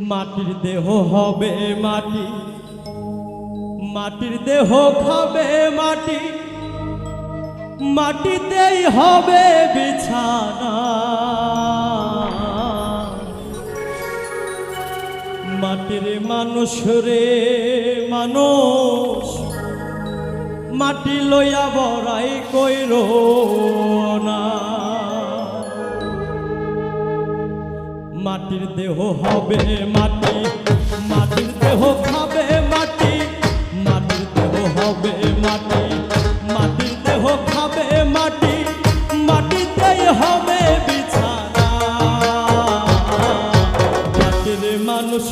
মাটির দেহ হবে মাটি। মাটির দেহ খাবে মাটি। মাটিতেই হবে বিছানা। মাটির মানুষ রে মানুষ, মাটি লইয়া বড়াই কইর না। মাটির দেহ হবে মাটি, মাটির দেহ খাবে মাটি, মাটির দেহ হবে মাটি, মাটির দেহ খাবে মাটি, মাটিতেই হবে বিছানা। মাটির মানুষ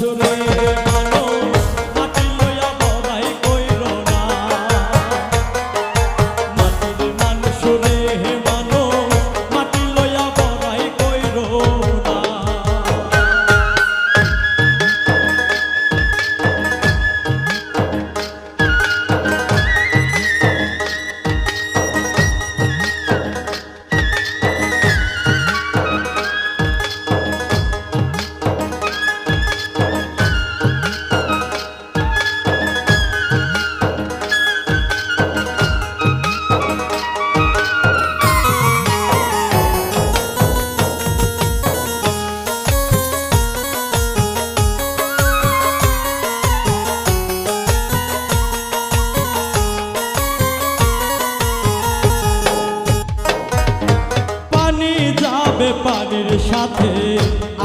যাবে পানির সাথে,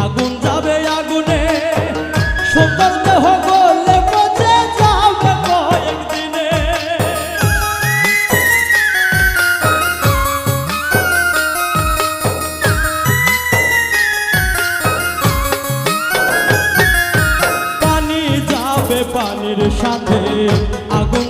আগুন যাবে আগুনে। সুন্দর দেহ গলে পচে যাবে কয়েকদিনে। পানি যাবে পানির সাথে, আগুন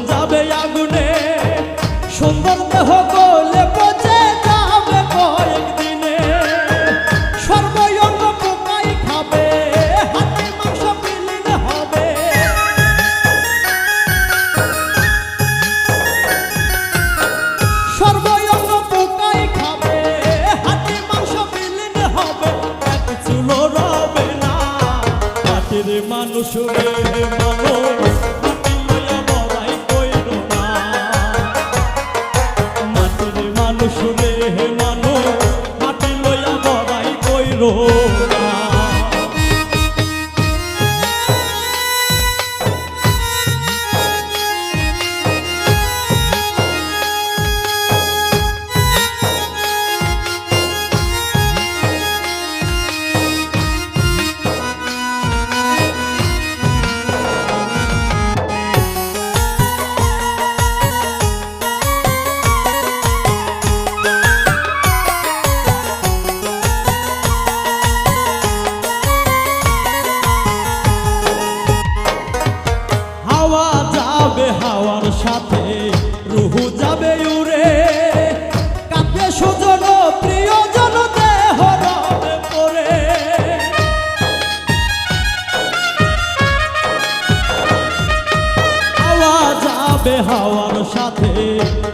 হাওয়ার সাথে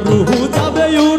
রুহু যাবে উড়ে।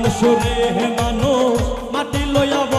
মানুষ রে মানুষ মাটি লইয়া